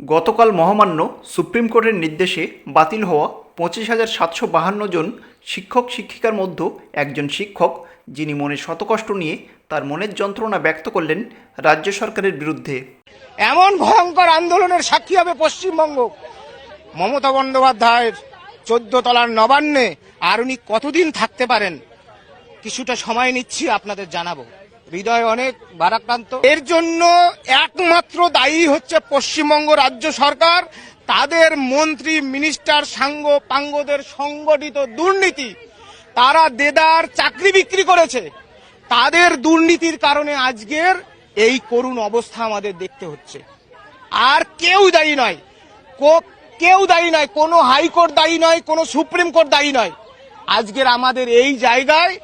গতকাল মহামান্য সুপ্রিম কোর্টের নির্দেশে বাতিল হওয়া পঁচিশ হাজার সাতশো বাহান্ন জন শিক্ষক শিক্ষিকার মধ্যে একজন শিক্ষক, যিনি মনে শতকষ্ট নিয়ে তার মনের যন্ত্রণা ব্যক্ত করলেন রাজ্য সরকারের বিরুদ্ধে। এমন ভয়ঙ্কর আন্দোলনের সাক্ষী হবে পশ্চিমবঙ্গ। মমতা বন্দ্যোপাধ্যায়ের চোদ্দ তলার নবান্নে আর উনি কতদিন থাকতে পারেন? কিছুটা সময় নিচ্ছি আপনাদের জানাব। হৃদয় অনেক ভারাক্রান্ত। এর জন্য একমাত্র দায়ী হচ্ছে পশ্চিমবঙ্গ রাজ্য সরকার। তাদের মন্ত্রী, মিনিস্টার, সাঙ্গ, পাঙ্গদের সংগঠিত দুর্নীতি, তারা দেদার চাকরি বিক্রি করেছে। তাদের দুর্নীতির কারণে আজকের এই করুণ অবস্থা আমাদের দেখতে হচ্ছে। আর কেউ দায়ী নয়। কেউ দায়ী নয়। কোনো হাইকোর্ট দায়ী নয়, কোনো সুপ্রিম কোর্ট দায়ী নয়। আজকের আমাদের এই জায়গায়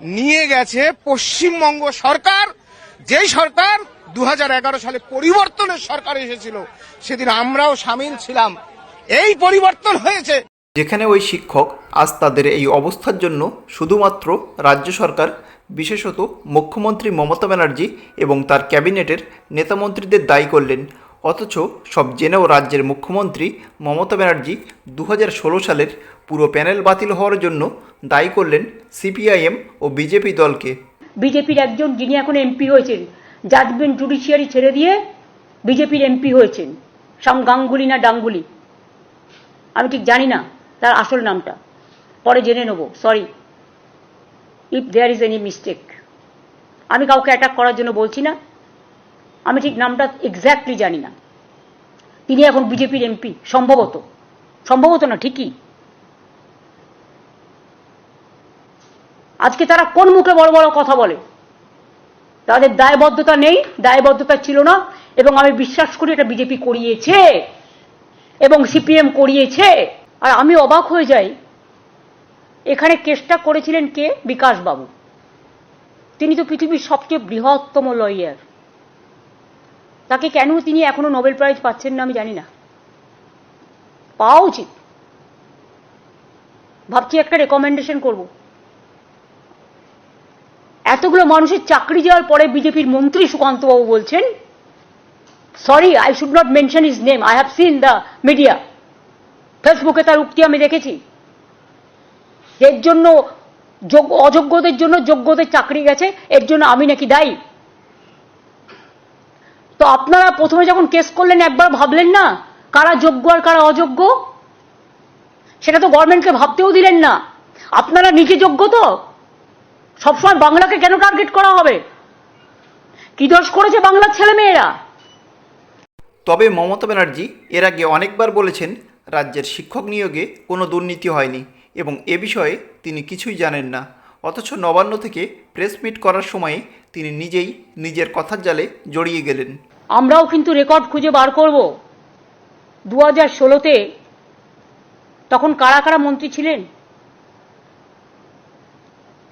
নিয়ে গেছে পশ্চিমবঙ্গ সরকার। যেই সরকার দু হাজার এগারো সালে পরিবর্তনের সরকার এসেছিল, সেদিন আমরাও সামিল ছিলাম। এই পরিবর্তন হয়েছে। যেখানে ওই শিক্ষক আজ তাদের এই অবস্থার জন্য শুধুমাত্র রাজ্য সরকার, বিশেষত মুখ্যমন্ত্রী মমতা ব্যানার্জি এবং তার ক্যাবিনেটের নেতামন্ত্রীদের দায়ী করলেন অথচ সব জেনেও রাজ্যের মুখ্যমন্ত্রী মমতা ব্যানার্জি দু হাজার ষোলো সালের পুরো প্যানেল বাতিল হওয়ার জন্য দায়ী করলেন সিপিআইএম ও বিজেপি দলকে। বিজেপির একজন যিনি এখন এমপি হয়েছেন জাজমেন্ট জুডিশিয়ারি ছেড়ে দিয়ে বিজেপির এমপি হয়েছেন। সাম গাঙ্গুলি না ডাঙ্গুলি? আমি ঠিক জানি না তার আসল নামটা। পরে জেনে নেব sorry if there is any mistake আমি কাউকে অ্যাটাক করার জন্য বলছি না। আমি ঠিক নামটা এক্স্যাক্টলি জানি না। তিনি এখন বিজেপির এমপি, সম্ভবত। সম্ভবত না, ঠিকই। আজকে তারা কোন মুখে বড় বড় কথা বলে? তাদের দায়বদ্ধতা নেই, দায়বদ্ধতা ছিল না, এবং আমি বিশ্বাস করি এটা বিজেপি করিয়েছে, এবং সিপিএম করিয়েছে। আর আমি অবাক হয়ে যাই, এখানে কেসটা করেছিলেন কে? বিকাশ বাবু তিনি তো পৃথিবীর সবচেয়ে বৃহত্তম লয়ার তাকে কেন তিনি এখনও নোবেল প্রাইজ পাচ্ছেন না আমি জানি না। পাওয়া উচিত। ভাবছি একটা রেকমেন্ডেশন করব। এতগুলো মানুষের চাকরি যাওয়ার পরে বিজেপির মন্ত্রী সুকান্তবাবু বলছেন sorry I should not mention his name I have seen the media ফেসবুকে তার উক্তি আমি দেখেছি। এর জন্য যোগ- অযোগ্যদের জন্য যোগ্যদের চাকরি গেছে, এর জন্য আমি নাকি দায়ী। তো আপনারা প্রথমে যখন কেস করলেন, একবার ভাবলেন না কারা যোগ্য আর কারা অযোগ্য? সেটা তো গভর্নমেন্টকে ভাবতেও দিলেন না। আপনারা নিজে যোগ্য তো? সবসময় বাংলাকে কেন টার্গেট করা হবে? কি দোষ করেছে বাংলার ছেলে মেয়েরা তবে মমতা ব্যানার্জি এর আগে অনেকবার বলেছেন, রাজ্যের শিক্ষক নিয়োগে কোনো দুর্নীতি হয়নি এবং এ বিষয়ে তিনি কিছুই জানেন না। অথচ নবান্ন থেকে প্রেস মিট করার সময়ে তিনি নিজেই নিজের কথার জালে জড়িয়ে গেলেন। আমরাও কিন্তু রেকর্ড খুঁজে বার করব। দু হাজার ষোলোতে তখন কারা কারা মন্ত্রী ছিলেন?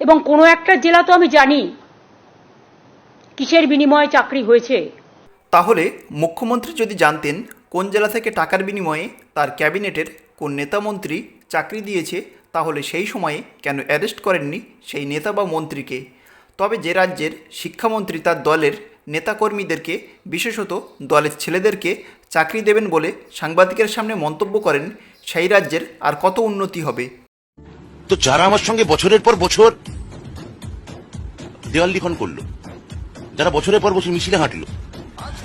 এবং কোনো একটা জেলা তো আমি জানি, কিসের বিনিময়ে চাকরি হয়েছে। তাহলে মুখ্যমন্ত্রী যদি জানতেন কোন জেলা থেকে টাকার বিনিময়ে তার ক্যাবিনেটের কোন নেতা মন্ত্রী চাকরি দিয়েছে, তাহলে সেই সময়ে কেন অ্যারেস্ট করেননি সেই নেতা বা মন্ত্রীকে? তবে যে রাজ্যের শিক্ষামন্ত্রী তার দলের নেতাকর্মীদেরকে, বিশেষত দলের ছেলেদেরকে, চাকরি দেবেন বলে সাংবাদিকের সামনে মন্তব্য করেন, সেই রাজ্যের আর কত উন্নতি হবে? তো যারা আমার সঙ্গে বছরের পর বছর দেওয়াল লিখন করল, যারা বছরের পর বছর মিছিলে হাঁটলো,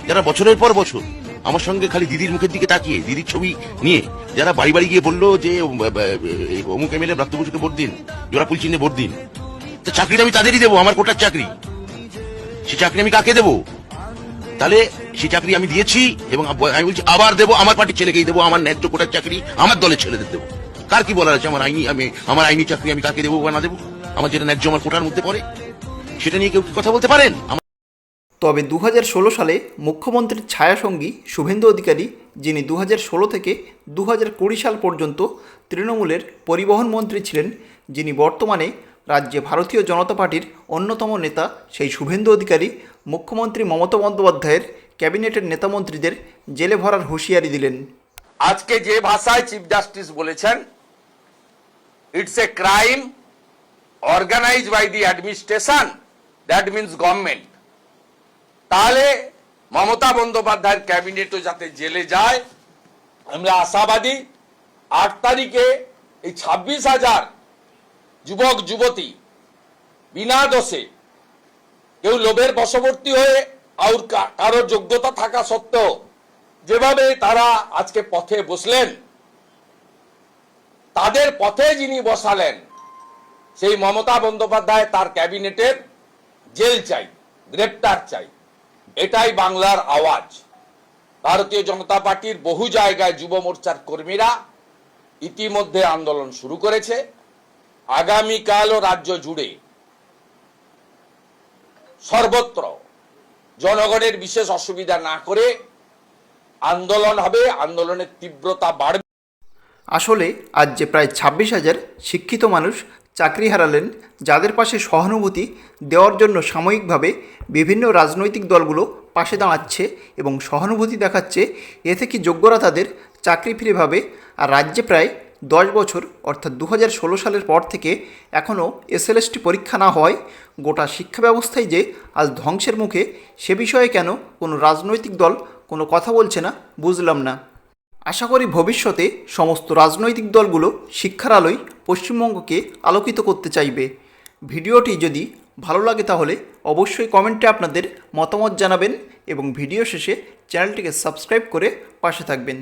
যারা বছরের পর বছর আমার সঙ্গে খালি দিদির মুখের দিকে তাকিয়ে, দিদির ছবি নিয়ে, যারা বাড়ি বাড়ি গিয়ে বলল যে অমুক এমএলএ ব্রাত্য বসুকে ভোট দিন, জোড়া চিহ্নে ভোট দিন, তো চাকরিটা আমি তাদেরই দেবো, আমার কোটার চাকরি। সে চাকরি আমি কাকে দেবো? তাহলে সেই চাকরি আমি দিয়েছি এবং আমি বলছি আবার দেবো, আমার পার্টির ছেলেকেই দেবো, আমার ন্যায্য কোটার চাকরি, আমার দলের ছেলেদের দেবো। কার কি বলার আছে? আমার আইনি, আমি, আমার আইনি চাকরি আমি কাকে দেবো বা না দেবো? আমার যেটা ন্যায্য, আমার কোটার মধ্যে পড়ে। সেটা নিয়ে কেউ কথা বলতে পারেন? তবে দু হাজার ষোলো সালে মুখ্যমন্ত্রীর ছায়াসঙ্গী শুভেন্দু অধিকারী, যিনি দু হাজার ষোলো থেকে দু হাজার কুড়ি সাল পর্যন্ত তৃণমূলের পরিবহন মন্ত্রী ছিলেন, যিনি বর্তমানে রাজ্যে ভারতীয় জনতা পার্টির অন্যতম নেতা সেই শুভেন্দু অধিকারী, মুখ্যমন্ত্রী মমতা বন্দ্যোপাধ্যায়ের ক্যাবিনেটের নেতামন্ত্রীদের জেলে ভরার হুঁশিয়ারি দিলেন। আজকে যে ভাষায় চিফ জাস্টিস বলেছেন it's a crime organise by the administration that means government তাহলে মমতা বন্দ্যোপাধ্যায়ের ক্যাবিনেটও যাতে জেলে যায়, আমরা আশাবাদী, আট তারিখে এই ছাব্বিশ হাজার যুবক, যুবতী, বিনা দোষে কেউ লোভের বশবর্তী হয়ে আর কা- কারোর যোগ্যতা থাকা সত্ত্বেও যেভাবে তারা আজকে পথে বসলেন, তাদের পথে যিনি বসালেন, সেই মমতা বন্দ্যোপাধ্যায় তার ক্যাবিনেটের জেল চাই, গ্রেপ্তার চাই। এটাই বাংলার আওয়াজ। ভারতীয় জনতা পার্টির বহু জায়গায় যুব মোর্চার কর্মীরা ইতিমধ্যে আন্দোলন শুরু করেছে। আগামীকালও রাজ্য জুড়ে সর্বত্র জনগণের বিশেষ অসুবিধা না করে আন্দোলন হবে, আন্দোলনের তীব্রতা বাড়বে। আসলে আজ যে প্রায় ছাব্বিশ হাজার শিক্ষিত মানুষ চাকরি হারালেন, যাদের পাশে সহানুভূতি দেওয়ার জন্য সাময়িকভাবে বিভিন্ন রাজনৈতিক দলগুলো পাশে দাঁড়াচ্ছে এবং সহানুভূতি দেখাচ্ছে, এতে কি যোগ্যরা তাদের চাকরি ফিরে পাবে? আর রাজ্যে প্রায় দশ বছর, অর্থাৎ দু সালের পর থেকে এখনও এসএলএসটি পরীক্ষা না হয় গোটা শিক্ষা ব্যবস্থায় যে আজ ধ্বংসের মুখে, সে বিষয়ে কেন কোনো রাজনৈতিক দল কোনো কথা বলছে না বুঝলাম না। আশা করি ভবিষ্যতে সমস্ত রাজনৈতিক দলগুলো শিক্ষার আলোয় পশ্চিমবঙ্গকে আলোকিত করতে চাইবে। ভিডিওটি যদি ভালো লাগে তাহলে অবশ্যই কমেন্টে আপনাদের মতামত জানাবেন এবং ভিডিও শেষে চ্যানেলটিকে সাবস্ক্রাইব করে পাশে থাকবেন।